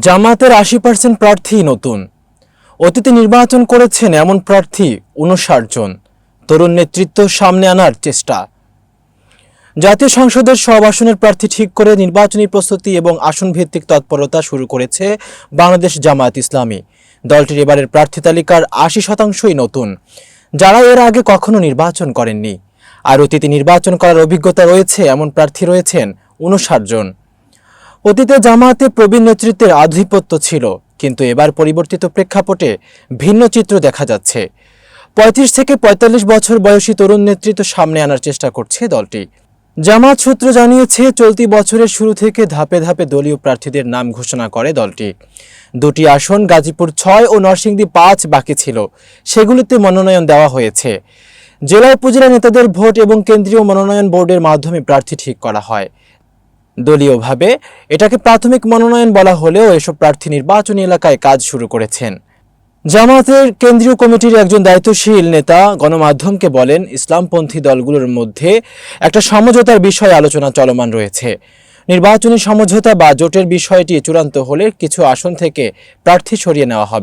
জামাতের আশি পার্সেন্ট প্রার্থী নতুন। অতীতে নির্বাচন করেছেন এমন প্রার্থী উনষাট জন। তরুণ নেতৃত্ব সামনে আনার চেষ্টা। জাতীয় সংসদের সব আসনের প্রার্থী ঠিক করে নির্বাচনী প্রস্তুতি এবং আসন ভিত্তিক তৎপরতা শুরু করেছে বাংলাদেশ জামায়াত ইসলামী। দলটির এবারের প্রার্থী তালিকার আশি শতাংশই নতুন। যারা এর আগে কখনো নির্বাচন করেননি। আর অতীতে নির্বাচন করার অভিজ্ঞতা রয়েছে, এমন প্রার্থী রয়েছেন উনষাট জন। অতীতে জামায়াতে প্রবীণ নেতৃত্বের আধিপত্য ছিল, কিন্তু এবার পরিবর্তিত প্রেক্ষাপটে ভিন্ন চিত্র দেখা যাচ্ছে। পঁয়ত্রিশ থেকে পঁয়তাল্লিশ বছর বয়সী তরুণ নেতৃত্ব সামনে আনার চেষ্টা করছে দলটি। জামাত সূত্র জানিয়েছে, চলতি বছরের শুরু থেকে ধাপে ধাপে দলীয় প্রার্থীদের নাম ঘোষণা করে দলটি। দুটি আসন, গাজীপুর ছয় ও নরসিংদী পাঁচ বাকি ছিল। সেগুলিতে মনোনয়ন দেওয়া হয়েছে। জেলা উপজেলা নেতাদের ভোট এবং কেন্দ্রীয় মনোনয়ন বোর্ডের মাধ্যমে প্রার্থী ঠিক করা হয়। দলীয়ভাবে এটাকে প্রাথমিক মনোনয়ন বলা হলেও এসব প্রার্থী নির্বাচনী এলাকায় কাজ শুরু করেছেন। জামায়াতের কেন্দ্রীয় কমিটির একজন দায়িত্বশীল নেতা গণমাধ্যমকে বলেন, ইসলামপন্থী দলগুলোর মধ্যে একটা সমঝোতার বিষয়ে আলোচনা চলমান রয়েছে। নির্বাচনী সমঝোতা বা জোটের বিষয়টি চূড়ান্ত হলে কিছু আসন থেকে প্রার্থী সরিয়ে নেওয়া হবে।